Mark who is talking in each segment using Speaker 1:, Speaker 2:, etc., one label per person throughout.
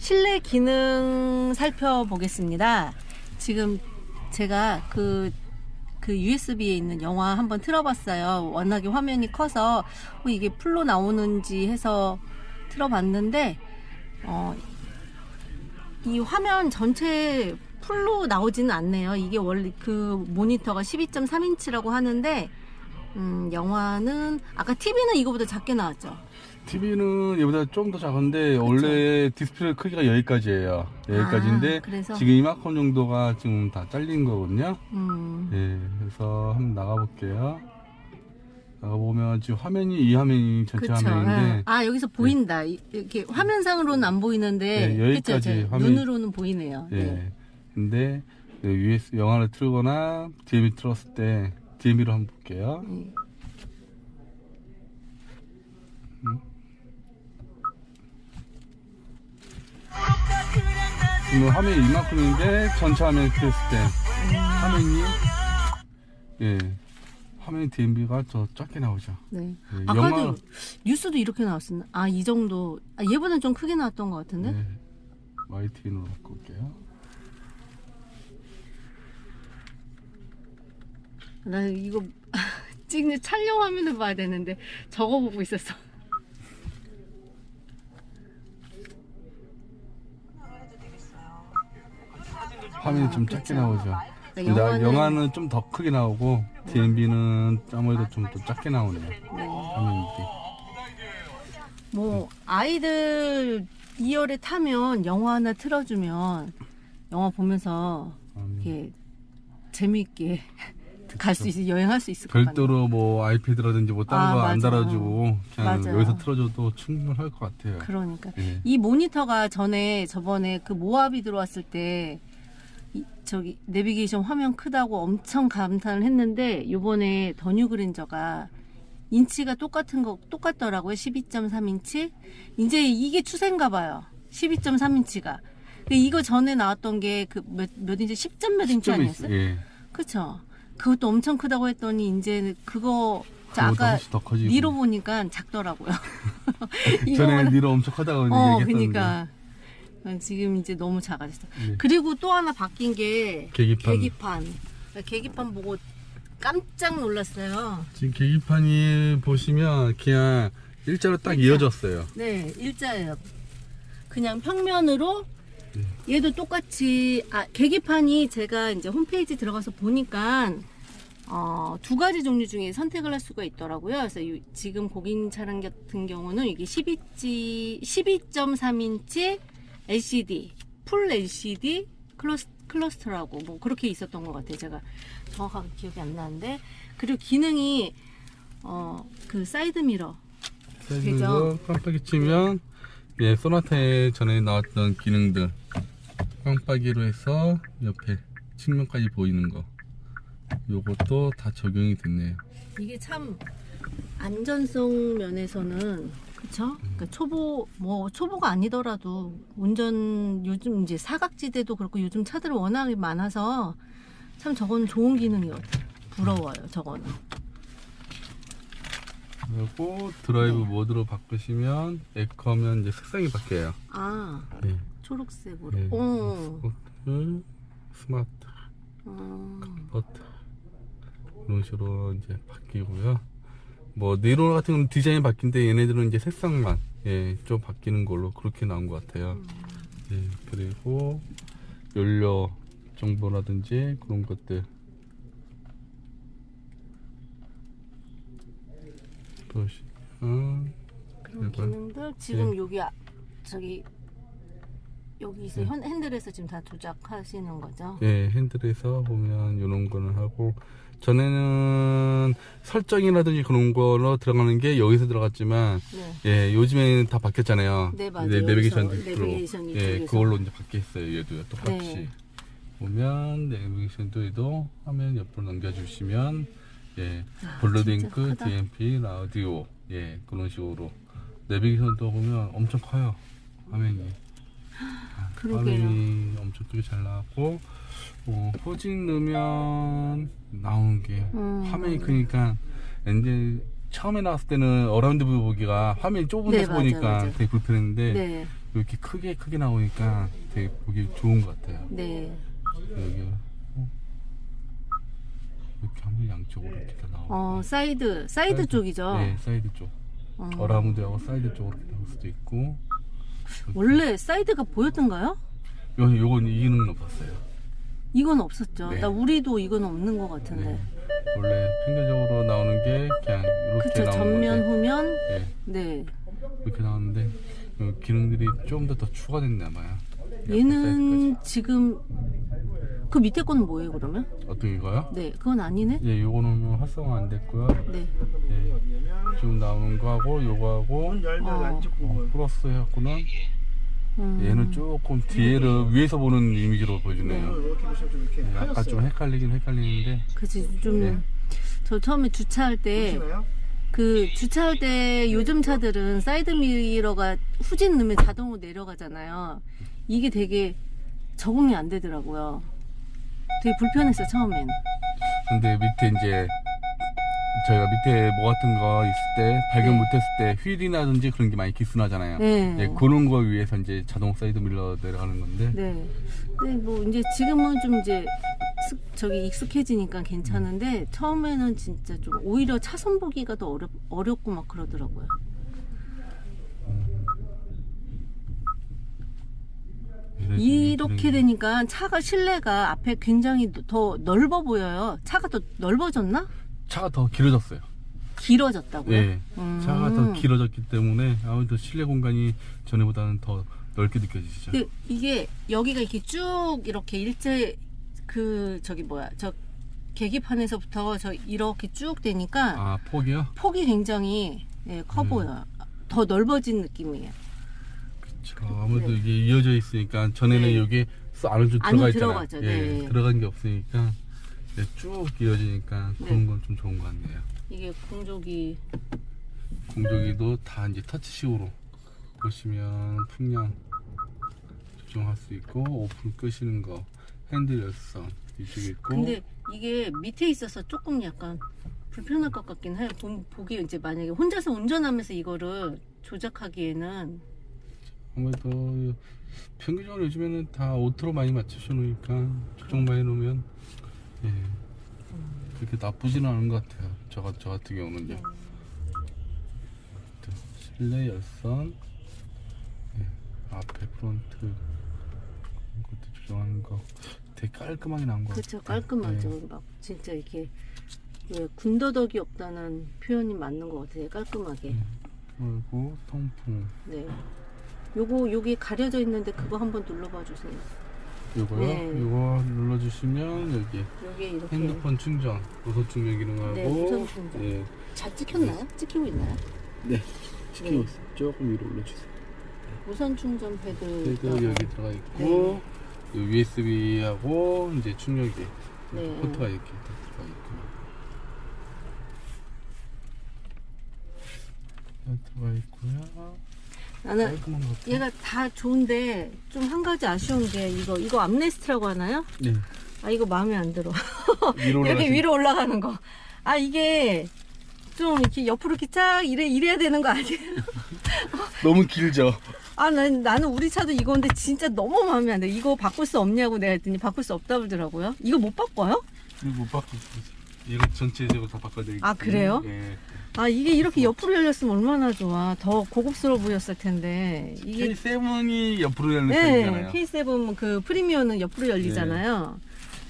Speaker 1: 실내 기능 살펴보겠습니다. 지금 제가 그, 그 USB에 있는 영화 한번 틀어봤어요. 워낙에 화면이 커서 어, 이게 풀로 나오는지 해서 틀어봤는데, 어, 이 화면 전체 풀로 나오지는 않네요. 이게 원래 그 모니터가 12.3인치라고 하는데, 음, 영화는, 아까 TV는 이거보다 작게 나왔죠.
Speaker 2: TV는 얘보다 좀 더 작은데 원래 디스플레이 크기가 여기까지예요. 여기까지인데
Speaker 1: 아, 그래서?
Speaker 2: 지금 이만큼 정도가 지금 다 잘린 거거든요.
Speaker 1: 음,
Speaker 2: 예, 그래서 한번 나가볼게요. 나가보면 지금 화면이 이 화면이 전체
Speaker 1: 그쵸.
Speaker 2: 화면인데
Speaker 1: 예. 아, 여기서 보인다. 이- 이렇게 화면상으로는 안 보이는데,
Speaker 2: 네, 여기까지
Speaker 1: 그쵸, 제
Speaker 2: 화면이-
Speaker 1: 눈으로는 보이네요.
Speaker 2: 예.
Speaker 1: 네.
Speaker 2: 근데 그 US 영화를 틀거나 DMI 틀었을 때 DMI로 한번 볼게요.
Speaker 1: 예.
Speaker 2: 그러면 화면이 이만큼인데 전체 화면 켰을 때 화면이 예 화면 DMB가 더 작게 나오죠.
Speaker 1: 네.
Speaker 2: 예,
Speaker 1: 아까도
Speaker 2: 영화-
Speaker 1: 뉴스도 이렇게 나왔었나? 아, 이 정도. 아, 얘보다는 좀 크게 나왔던 것 같은데?
Speaker 2: 네. YTN으로 바꿀게요.
Speaker 1: 나 이거 찍는 촬영 화면을 봐야 되는데, 저거 보고 있었어.
Speaker 2: 화면이 좀 작게 나오죠. 근데
Speaker 1: 그러니까 영화는,
Speaker 2: 영화는 좀 더 크게 나오고 DMB는 아무래도 좀 더 작게 나오네요. 화면이.
Speaker 1: 뭐, 아이들 2열에 타면 영화 하나 틀어주면, 영화 보면서,
Speaker 2: 음,
Speaker 1: 이렇게 재미있게 갈 수 있어, 여행할 수 있을 것 같아요.
Speaker 2: 별도로 뭐 아이패드라든지 뭐 다른
Speaker 1: 아,
Speaker 2: 거안
Speaker 1: 맞아.
Speaker 2: 달아주고 그냥
Speaker 1: 맞아요.
Speaker 2: 여기서 틀어줘도 충분할 것 같아요.
Speaker 1: 그러니까.
Speaker 2: 예.
Speaker 1: 이 모니터가 전에 저번에 그 모압이 들어왔을 때 이- 저기 내비게이션 화면 크다고 엄청 감탄을 했는데 요번에 더뉴 그랜저가 인치가 똑같은 거 똑같더라고요. 12.3인치. 이제 이게 추세인가 봐요. 12.3인치가. 이거 전에 나왔던 게 그 몇 몇 인치 10점 몇 인치 아니었어요?
Speaker 2: 예.
Speaker 1: 그쵸? 그것도 엄청 크다고 했더니 이제 그거 아까. 니로 보니까 작더라고요.
Speaker 2: 전에 니로 엄청 크다고
Speaker 1: 어,
Speaker 2: 얘기했었는데
Speaker 1: 그니까. 어, 지금 이제 너무 작아졌어.
Speaker 2: 네.
Speaker 1: 그리고 또 하나 바뀐 게
Speaker 2: 계기판.
Speaker 1: 계기판. 나 계기판 보고 깜짝 놀랐어요.
Speaker 2: 지금 계기판이 보시면 그냥 일자로 딱 이어졌어요.
Speaker 1: 네, 일자예요. 그냥 평면으로 얘도 똑같이 아 계기판이 제가 이제 홈페이지 들어가서 보니까 어, 두 가지 종류 중에 선택을 할 수가 있더라고요. 그래서 이- 지금 고객님 차량 같은 경우는 이게 12지 12.3인치 LCD 풀 LCD 클러스, 클러스터라고 뭐 그렇게 있었던 것 같아요. 제가 정확하게 기억이 안 나는데. 그리고 기능이 어, 그 사이드 미러.
Speaker 2: 그래서 깜빡이 치면 예 소나타에 전에 나왔던 기능들. 깜빡이로 해서 옆에 측면까지 보이는 거. 요것도 다 적용이 됐네요.
Speaker 1: 이게 참 안전성 면에서는 그쵸? 그러니까 초보 뭐 초보가 아니더라도 운전 요즘 이제 사각지대도 그렇고 요즘 차들이 워낙에 많아서 참 저건 좋은 기능이에요. 부러워요. 저거는.
Speaker 2: 그리고 드라이브 모드로 바꾸시면 에커면 이제 색상이 바뀌어요.
Speaker 1: 아
Speaker 2: 예.
Speaker 1: 초록색으로.
Speaker 2: 예.
Speaker 1: 어.
Speaker 2: 스포트, 스마트,
Speaker 1: 어.
Speaker 2: 버트 이런 식으로 이제 바뀌고요. 뭐 네로 같은 건 디자인이 바뀐데 얘네들은 이제 색상만 예, 좀 바뀌는 걸로 그렇게 나온 것 같아요. 예, 그리고 연료 정보라든지 그런 것들 보시면
Speaker 1: 그런. 기능들 지금
Speaker 2: 예.
Speaker 1: 여기 아- 저기 여기서 핸- 핸들에서 지금 다 조작하시는 거죠?
Speaker 2: 예, 핸들에서 보면 이런 거는 하고 전에는 설정이라든지 그런 거로 들어가는 게 여기서 들어갔지만
Speaker 1: 네.
Speaker 2: 예, 요즘에는 다 바뀌었잖아요.
Speaker 1: 네, 맞아요.
Speaker 2: 네, 내비게이션.
Speaker 1: 내비게이션
Speaker 2: 예. 그걸로 이제 바뀌었어요. 얘도요. 똑같이.
Speaker 1: 네.
Speaker 2: 보면 내비게이션도 화면 옆으로 넘겨 주시면 예,
Speaker 1: 아,
Speaker 2: 블루딩크. DMP, 라디오 예, 그런 식으로 내비게이션도 보면 엄청 커요. 화면이. 아,
Speaker 1: 그러게요.
Speaker 2: 화면이 엄청 크게 잘 나왔고 어, 포징 넣으면 나오는 게
Speaker 1: 음.
Speaker 2: 화면이 크니까 이제 처음에 나왔을 때는 어라운드 뷰 보기가 화면이 좁은
Speaker 1: 네,
Speaker 2: 데서
Speaker 1: 맞아요,
Speaker 2: 보니까
Speaker 1: 맞아요.
Speaker 2: 되게 불편했는데
Speaker 1: 네.
Speaker 2: 이렇게 크게 크게 나오니까 되게 보기 좋은 것 같아요.
Speaker 1: 네.
Speaker 2: 여기 어? 이렇게 하면 양쪽으로 이렇게 다 나오고.
Speaker 1: 어, 사이드, 사이드 쪽이죠.
Speaker 2: 네, 사이드 쪽.
Speaker 1: 어.
Speaker 2: 어라운드하고 사이드 쪽으로 나올 수도 있고.
Speaker 1: 원래 사이드가 보였던가요?
Speaker 2: 요 요건 이기는 없었어요.
Speaker 1: 이건 없었죠.
Speaker 2: 네.
Speaker 1: 나 우리도 이건 없는 것 같은데.
Speaker 2: 네. 원래 평균적으로 나오는 게 그냥 이렇게
Speaker 1: 그쵸,
Speaker 2: 나오는
Speaker 1: 전면,
Speaker 2: 건데,
Speaker 1: 후면.
Speaker 2: 네,
Speaker 1: 네.
Speaker 2: 이렇게 나오는데 요 기능들이 좀더더 추가됐나 봐요.
Speaker 1: 얘는 지금 그 밑에 거는 뭐예요, 그러면?
Speaker 2: 어떤 이거요?
Speaker 1: 네, 그건 아니네.
Speaker 2: 예, 요거는 뭐 활성화 안 됐고요.
Speaker 1: 네.
Speaker 2: 예, 지금 나오는 거하고 요거하고
Speaker 3: 문 열면
Speaker 1: 어.
Speaker 3: 안 찍고
Speaker 2: 어, 플러스 해갖고는
Speaker 1: 음.
Speaker 2: 얘는 조금 뒤에를 위에서 보는 이미지로 보여주네요.
Speaker 3: 이렇게 보시면 좀 이렇게
Speaker 2: 예, 약간
Speaker 3: 파였어요.
Speaker 2: 좀 헷갈리긴 헷갈리는데
Speaker 1: 그치, 좀.
Speaker 2: 네.
Speaker 1: 저 처음에 주차할 때,
Speaker 3: 보시나요?
Speaker 1: 그 주차할 때 요즘 차들은 사이드 미러가 후진 넣으면 자동으로 내려가잖아요. 이게 되게 적응이 안 되더라고요. 되게 불편했어, 처음엔.
Speaker 2: 근데 밑에 이제 저희가 밑에 뭐 같은 거 있을 때 발견
Speaker 1: 네.
Speaker 2: 못했을 때 휠이라든지 그런 게 많이 기스나잖아요.
Speaker 1: 네.
Speaker 2: 예, 그런 거 위해서 이제 자동 사이드 밀러 내려가는 건데
Speaker 1: 네. 네, 뭐 이제 지금은 좀 이제 익숙- 저기 익숙해지니까 괜찮은데 처음에는 진짜 좀 오히려 차선 보기가 더 어렵 어렵고 막 그러더라고요. 이렇게 되니까 차가 실내가 앞에 굉장히 더 넓어 보여요. 차가 더 넓어졌나?
Speaker 2: 차가 더 길어졌어요.
Speaker 1: 길어졌다고요?
Speaker 2: 예.
Speaker 1: 음.
Speaker 2: 차가 더 길어졌기 때문에 아무래도 실내 공간이 전에보다는 더 넓게 느껴지시죠.
Speaker 1: 근데 이게 여기가 이렇게 쭉 이렇게 일제 그 저기 뭐야 저 계기판에서부터 저 이렇게 쭉 되니까
Speaker 2: 아 폭이요?
Speaker 1: 폭이 굉장히 예, 커
Speaker 2: 음.
Speaker 1: 보여요. 더 넓어진 느낌이에요.
Speaker 2: 저 아무래도 이게 이어져 있으니까 전에는
Speaker 1: 네.
Speaker 2: 여기 쏙 안으로 좀
Speaker 1: 안으로
Speaker 2: 들어가 있잖아요.
Speaker 1: 들어가죠.
Speaker 2: 예,
Speaker 1: 네.
Speaker 2: 들어간 게 없으니까 이제 쭉 이어지니까 그런
Speaker 1: 네.
Speaker 2: 건 좀 좋은 것 같네요.
Speaker 1: 이게 공조기
Speaker 2: 공조기도 다 이제 터치식으로 보시면 풍량 조정할 수 있고 오픈 끄시는 거 핸들 열선 이쪽에 있고
Speaker 1: 근데 이게 밑에 있어서 조금 약간 불편할 것 같긴 해요. 보- 보기 이제 만약에 혼자서 운전하면서 이거를 조작하기에는
Speaker 2: 아무래도 평균적으로 요즘에는 다 오토로 많이 맞춰서 놓으니까 조정 많이 놓으면 예 그렇게 나쁘지는 않은 것 같아요. 저, 같- 저 같은 경우는요. 또 실내 열선 예, 앞에 프론트 그런 것도 조정하는 거 되게 깔끔하게 나온 것
Speaker 1: 그렇죠
Speaker 2: 같아요.
Speaker 1: 깔끔하죠.
Speaker 2: 네.
Speaker 1: 막 진짜 이렇게 왜 군더더기 없다는 표현이 맞는 것 같아요. 깔끔하게.
Speaker 2: 음. 그리고 통풍
Speaker 1: 네. 요거 여기 가려져 있는데 그거 한번 눌러봐 주세요.
Speaker 2: 요거요.
Speaker 1: 네.
Speaker 2: 요거 눌러주시면 여기
Speaker 1: 여기에 이렇게
Speaker 2: 핸드폰 충전, 무선 충전 기능하고
Speaker 1: 네, 무선 충전.
Speaker 2: 예,
Speaker 1: 잘 찍혔나요? 찍히고 있나요?
Speaker 2: 네, 찍히고
Speaker 1: 네.
Speaker 2: 있어요. 조금 위로 올려주세요.
Speaker 1: 무선 충전 패드.
Speaker 2: 그리고 여기 들어가 있고 요 USB하고 이제 충전기
Speaker 1: 네.
Speaker 2: 포트가 이렇게 다 들어가 있고 다 들어가 있고요.
Speaker 1: 나는. 얘가 다 좋은데 좀 한 가지 아쉬운 게 이거 이거 암레스트라고 하나요?
Speaker 2: 네,
Speaker 1: 아 이거 마음에 안 들어.
Speaker 2: 위로
Speaker 1: 이렇게
Speaker 2: 올라가시
Speaker 1: 위로 올라가는 거. 아 이게 좀 이렇게 옆으로 이렇게 쫙 이래 이래야 되는 거 아니에요?
Speaker 2: 너무 길죠.
Speaker 1: 아 난, 나는 우리 차도 이건데 진짜 너무 마음에 안 돼. 이거 바꿀 수 없냐고 내가 했더니 바꿀 수 없다 그러더라고요. 이거 못 바꿔요?
Speaker 2: 이거 못 바꾸고 이거 전체적으로 다 바꿔드릴게요.
Speaker 1: 아, 그래요?
Speaker 2: 네.
Speaker 1: 아 이게 이렇게 옆으로 열렸으면 얼마나 좋아. 더 고급스러워 보였을 텐데. 이게
Speaker 2: K7이 옆으로 열리는
Speaker 1: 네,
Speaker 2: 편이잖아요.
Speaker 1: K7 그 프리미어는 옆으로 열리잖아요.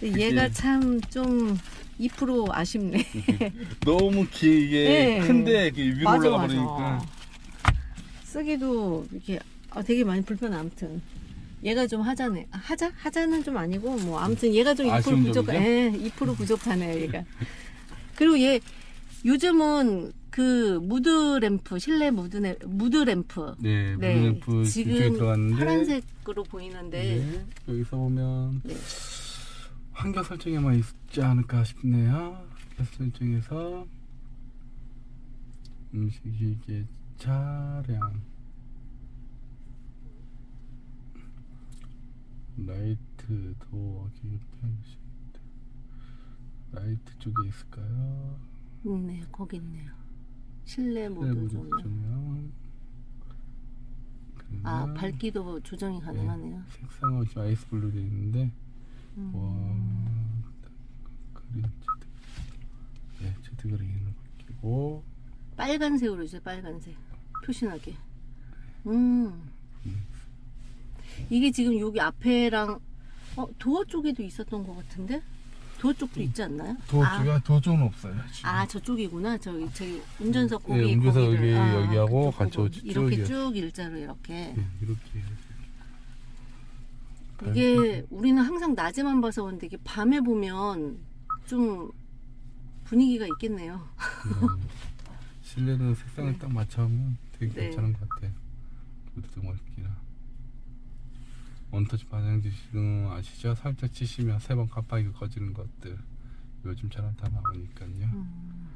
Speaker 1: 근데
Speaker 2: 그치.
Speaker 1: 얘가 참 좀 2% 아쉽네.
Speaker 2: 너무 길게
Speaker 1: 네.
Speaker 2: 큰데 이렇게 위로
Speaker 1: 맞아,
Speaker 2: 올라가. 버리니까
Speaker 1: 쓰기도 이렇게 아, 되게 많이 불편해 아무튼. 얘가 좀 하자네. 아, 하자? 하자는 좀 아니고 뭐 아무튼 얘가 좀2%
Speaker 2: 아쉬운
Speaker 1: 부족.
Speaker 2: 점이죠?
Speaker 1: 예, 2% 부족하네요, 얘가. 그리고 얘 요즘은 그 무드 램프, 실내 무드 램- 무드 램프.
Speaker 2: 네,
Speaker 1: 네,
Speaker 2: 무드램프 이쪽에
Speaker 1: 지금
Speaker 2: 들어갔는데
Speaker 1: 파란색으로 보이는데
Speaker 2: 네, 여기서 보면
Speaker 1: 네.
Speaker 2: 환경 설정에만 있지 않을까 싶네요. 환경 설정에서 음식이게 차량 라이트 도어 기판 라이트 쪽에 있을까요?
Speaker 1: 음, 네, 거기 있네요. 실내 모드 조명. 아 밝기도 조정이 가능하네요.
Speaker 2: 색상은 지금 아이스 블루 되어 있는데
Speaker 1: 음.
Speaker 2: 와 그린 제트 네 제트 그린을 바뀌고
Speaker 1: 빨간색으로 해주세요. 빨간색 표시나게. 음. 이게 지금 여기 앞에랑 어 도어 쪽에도 있었던 것 같은데 도어 쪽도 있지 않나요?
Speaker 2: 도어
Speaker 1: 아,
Speaker 2: 쪽에 도어쪽은 없어요 지금.
Speaker 1: 아 저쪽이구나. 저기 저기 운전석 거기
Speaker 2: 네, 운전석
Speaker 1: 거기를.
Speaker 2: 여기,
Speaker 1: 아,
Speaker 2: 여기하고
Speaker 1: 그쪽
Speaker 2: 같이
Speaker 1: 부분.
Speaker 2: 쭉
Speaker 1: 이렇게
Speaker 2: 이렇게.
Speaker 1: 쭉 일자로 이렇게.
Speaker 2: 네, 이렇게
Speaker 1: 이게 우리는 항상 낮에만 봐서 그런데 이게 밤에 보면 좀 분위기가 있겠네요.
Speaker 2: 음, 실내는 색상을
Speaker 1: 네.
Speaker 2: 딱 맞춰하면 되게
Speaker 1: 네.
Speaker 2: 괜찮은 것 같아. 그래도 멋있기라. 원터치 반영지시는 아시죠? 살짝 치시면 세 번 깜빡이가 꺼지는 것들 요즘 잘다 나오니까요.
Speaker 1: 음.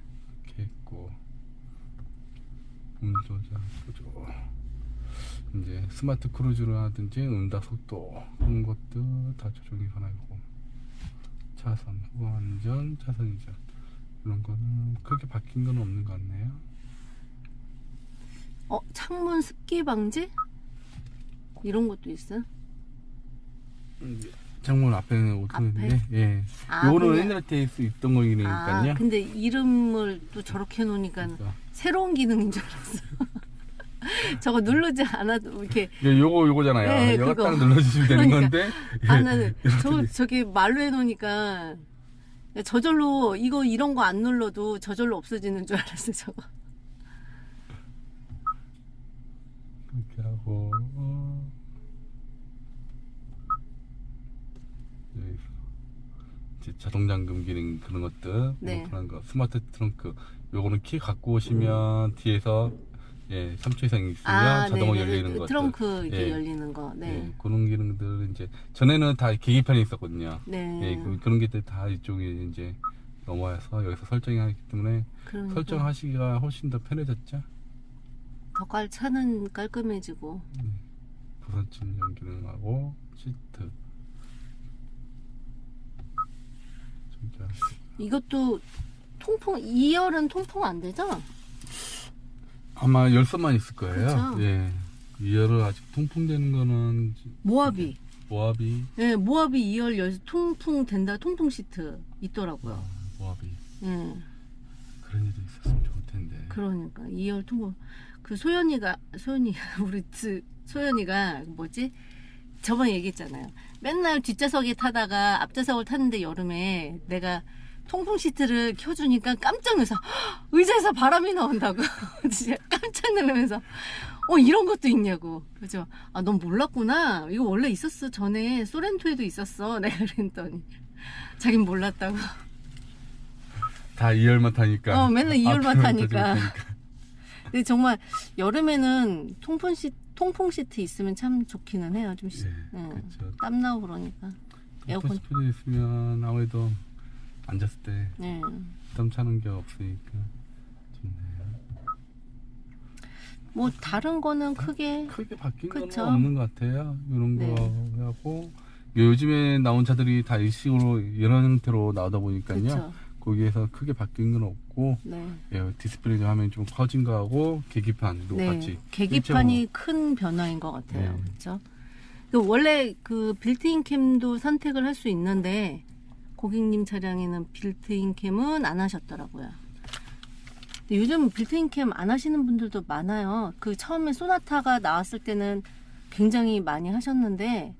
Speaker 2: 이렇게 있고 음 조작 보조 이제 스마트 크루즈라든지 응답 속도 그런 것도 다 조정이 가능하고 차선 후안전 차선 이전 이런 거는 크게 바뀐 건 없는 것 같네요.
Speaker 1: 어 창문 습기 방지 이런 것도 있어요?
Speaker 2: 창문 앞에는 오토인데 예.
Speaker 1: 아,
Speaker 2: 요거는
Speaker 1: 그냥-
Speaker 2: 옛날 때 있- 있던 거이니까요.
Speaker 1: 아, 근데 이름을 또 저렇게 해놓으니까
Speaker 2: 그래서
Speaker 1: 새로운 기능인 줄 알았어. 저거 누르지 않아도 이렇게
Speaker 2: 예, 요거 요거잖아요.
Speaker 1: 네,
Speaker 2: 요거
Speaker 1: 그거.
Speaker 2: 딱 눌러주시면 되는
Speaker 1: 그러니까.
Speaker 2: 건데.
Speaker 1: 아
Speaker 2: 예,
Speaker 1: 나는
Speaker 2: 저돼
Speaker 1: 저기 말로 해놓으니까 저절로 이거 이런 거 안 눌러도 저절로 없어지는 줄 알았어 저거.
Speaker 2: 그렇게 하고 여기서 이제 자동 잠금 기능 그런 것들
Speaker 1: 네.
Speaker 2: 뭐 그런 거 스마트 트렁크 요거는 키 갖고 오시면 뒤에서 예 3초 이상 있으면 자동으로
Speaker 1: 네네.
Speaker 2: 열리는
Speaker 1: 그
Speaker 2: 것들
Speaker 1: 트렁크 이렇게
Speaker 2: 예.
Speaker 1: 열리는 거. 네.
Speaker 2: 예, 그런 기능들 이제 전에는 다 계기판이 있었거든요.
Speaker 1: 네.
Speaker 2: 예, 그, 그런 게들 다 이쪽에 이제 넘어와서 여기서 설정이 하기 때문에
Speaker 1: 그러니까
Speaker 2: 설정하시기가 훨씬 더 편해졌죠.
Speaker 1: 더 깔 차는 깔끔해지고.
Speaker 2: 부선 침전 기능하고 시트 진짜
Speaker 1: 이것도 통풍 2열은 통풍 안 되죠?
Speaker 2: 아마 열선만 있을 거예요.
Speaker 1: 그쵸.
Speaker 2: 예. 이열을 아직 통풍되는 거는
Speaker 1: 모하비.
Speaker 2: 모압이
Speaker 1: 예, 모하비 2열 열 통풍 된다. 통풍 시트 있더라고요.
Speaker 2: 모압이
Speaker 1: 예.
Speaker 2: 그런 일도 있었으면 좋을 텐데.
Speaker 1: 그러니까 2열 통보 그 소연이가 소연이 우리 그 소연이가 뭐지 저번에 얘기했잖아요 맨날 뒷좌석에 타다가 앞좌석을 탔는데 여름에 내가 통풍 시트를 켜주니까 깜짝 놀라서 "헉, 의자에서 바람이 나온다고. 진짜 깜짝 놀라면서 어 이런 것도 있냐고. 그죠 아 넌 몰랐구나. 이거 원래 있었어. 전에 소렌토에도 있었어. 내가 그랬더니 자긴 몰랐다고.
Speaker 2: 다 이열만 타니까.
Speaker 1: 어, 맨날
Speaker 2: 앞에만
Speaker 1: 타니까. 근데 정말 여름에는 통풍 시 통풍 시트 있으면 참 좋기는 해요. 좀 시,
Speaker 2: 예,
Speaker 1: 응.
Speaker 2: 그렇죠.
Speaker 1: 땀 나고 그러니까. 에어컨.
Speaker 2: 스피드 있으면 아무래도 앉았을 때
Speaker 1: 네.
Speaker 2: 땀 차는 게 없으니까 좋네요.
Speaker 1: 뭐 다른 거는 크게
Speaker 2: 크게 바뀐
Speaker 1: 그쵸.
Speaker 2: 건 없는 것 같아요. 이런
Speaker 1: 네.
Speaker 2: 거 하고 요즘에 나온 차들이 다 일식으로 이런 형태로 나오다 보니까요.
Speaker 1: 그렇죠.
Speaker 2: 거기에서 크게 바뀐 건 없고
Speaker 1: 네.
Speaker 2: 예, 디스플레이 화면이 좀 커진 거하고 계기판도 같이
Speaker 1: 네. 계기판이 큰 변화인 것 같아요.
Speaker 2: 네.
Speaker 1: 그렇죠. 그 원래 그 빌트인 캠도 선택을 할 수 있는데 고객님 차량에는 빌트인 캠은 안 하셨더라고요. 요즘 빌트인 캠 안 하시는 분들도 많아요. 그 처음에 소나타가 나왔을 때는 굉장히 많이 하셨는데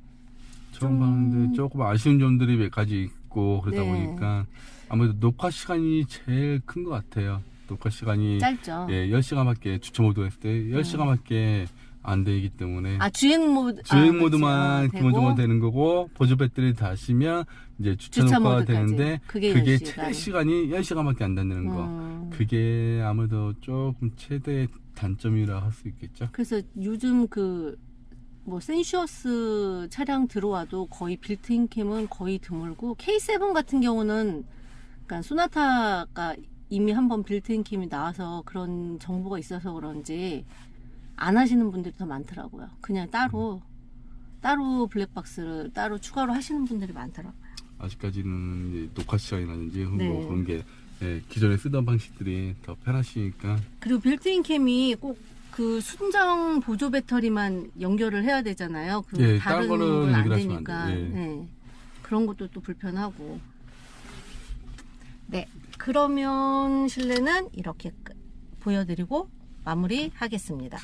Speaker 2: 처음
Speaker 1: 좀-
Speaker 2: 봤는데 조금 아쉬운 점들이 몇 가지 있고 그러다
Speaker 1: 네.
Speaker 2: 보니까 아무래도 녹화 시간이 제일 큰 것 같아요. 녹화 시간이
Speaker 1: 짧죠.
Speaker 2: 예, 10시간밖에 주차 모드 했을 때 10시간밖에 안 되기 때문에
Speaker 1: 아 주행 모드
Speaker 2: 주행
Speaker 1: 아,
Speaker 2: 모드만
Speaker 1: 그렇죠.
Speaker 2: 기본적으로 되는 거고 보조 배터리 다시면 이제 주차,
Speaker 1: 주차
Speaker 2: 녹화가
Speaker 1: 모드까지.
Speaker 2: 되는데
Speaker 1: 그게
Speaker 2: 그게
Speaker 1: 10시간.
Speaker 2: 최대 시간이 10시간밖에 안 된다는 거.
Speaker 1: 음.
Speaker 2: 그게 아무래도 조금 최대 단점이라 할 수 있겠죠.
Speaker 1: 그래서 요즘 그뭐 센슈어스 차량 들어와도 거의 빌트인 캠은 거의 드물고 K7 같은 경우는 그러니까 소나타가 이미 한번 빌트인 킴이 나와서 그런 정보가 있어서 그런지 안 하시는 분들이 더 많더라고요. 그냥 따로 따로 블랙박스를 따로 추가로 하시는 분들이 많더라고요.
Speaker 2: 아직까지는 녹화 시간이라든지 뭐 네. 그런 게 예, 기존에 쓰던 방식들이 더 편하시니까
Speaker 1: 그리고 빌트인 캠이 꼭 그 순정 보조 배터리만 연결을 해야 되잖아요. 그
Speaker 2: 예,
Speaker 1: 다른
Speaker 2: 거는
Speaker 1: 안 되니까
Speaker 2: 돼요. 예.
Speaker 1: 네. 그런 것도 또 불편하고 그러면 실내는 이렇게 보여드리고 마무리하겠습니다.